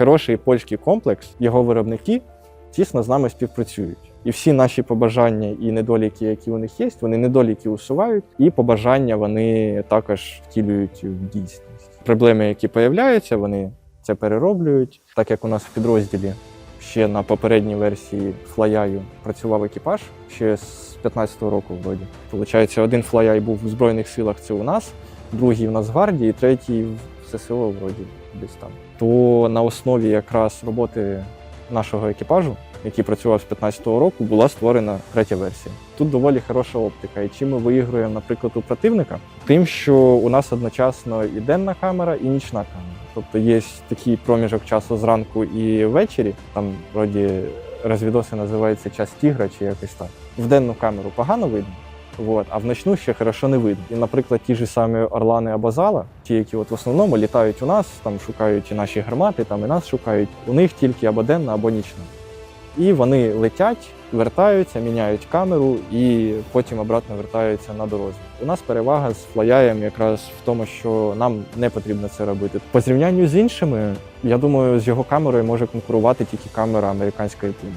хороший польський комплекс, його виробники тісно з нами співпрацюють. І всі наші побажання і недоліки, які у них є, вони недоліки усувають, і побажання вони також втілюють в дійсність. Проблеми, які появляються, вони це перероблюють. Так як у нас в підрозділі ще на попередній версії флаяю працював екіпаж ще з 15-го року, вроді. Получається, один флаяй був в Збройних силах, це у нас, другий в Нацгвардії, третій ССО, вроді, десь там. То на основі якраз роботи нашого екіпажу, який працював з 15-го року, була створена третя версія. Тут доволі хороша оптика. І чим ми виігруємо, наприклад, у противника, тим, що у нас одночасно і денна камера, і нічна камера. Тобто є такий проміжок часу зранку і ввечері, там вроді розвідоси називається час тігра чи якось так. В денну камеру погано видно. Вот, а в ночну ще хорошо не видно. І, наприклад, ті ж самі Орлани або Зала, ті, які от в основному літають у нас, там шукають і наші гармати, там і нас шукають, у них тільки або денна, або нічна. І вони летять, вертаються, міняють камеру і потім обратно вертаються на дорозі. У нас перевага з флаяєм якраз в тому, що нам не потрібно це робити. По зрівнянню з іншими, я думаю, з його камерою може конкурувати тільки камера американської пуми.